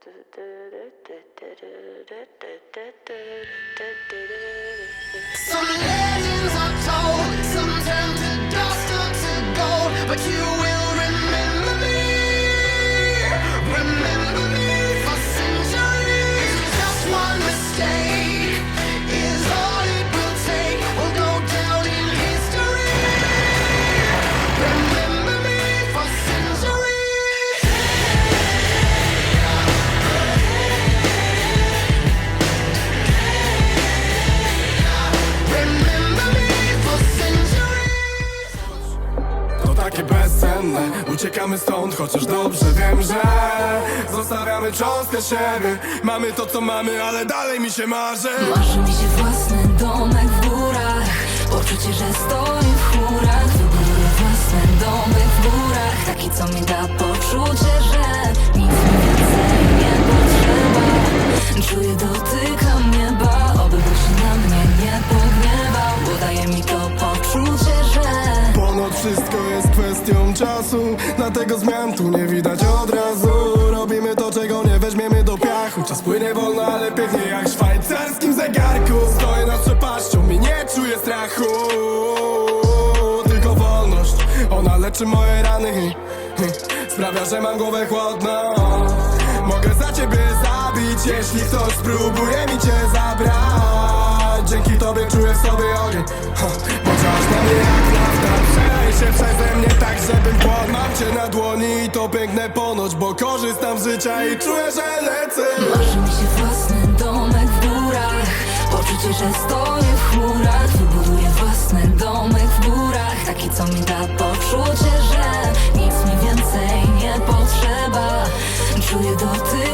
Some legends are told, some turn to dust or to gold, but you will remember me, remember me for centuries. Just one mistake Uciekamy stąd, chociaż dobrze wiem, że Zostawiamy cząstkę siebie. Mamy to co mamy, ale dalej mi się marzy. Marzy mi się własny domek w górach. Poczucie, że stoję w chmurach. Wybuduję własny domek w górach. Taki, co mi da poczucie, że wszystko jest kwestią czasu. Dlatego zmian tu nie widać od razu. Robimy to, czego nie weźmiemy do piachu. Czas płynie wolno, ale pięknie jak w szwajcarskim zegarku. Stoję nad przepaścią i nie czuję strachu. Tylko wolność, ona leczy moje rany. Sprawia, że mam głowę chłodną Mogę za ciebie zabić, jeśli ktoś spróbuje mi cię zabrać. Dzięki tobie czuję w sobie ogień się przeze mnie tak, żebym płonął Mam cię na dłoni. I to piękne ponoć Bo korzystam z życia i czuję, że lecę. Marzy mi się własny domek w górach. Poczucie, że stoję w chmurach. Wybuduję własny domek w górach. Taki, co mi da poczucie, że Nic mi więcej nie potrzeba. Czuję, dotykam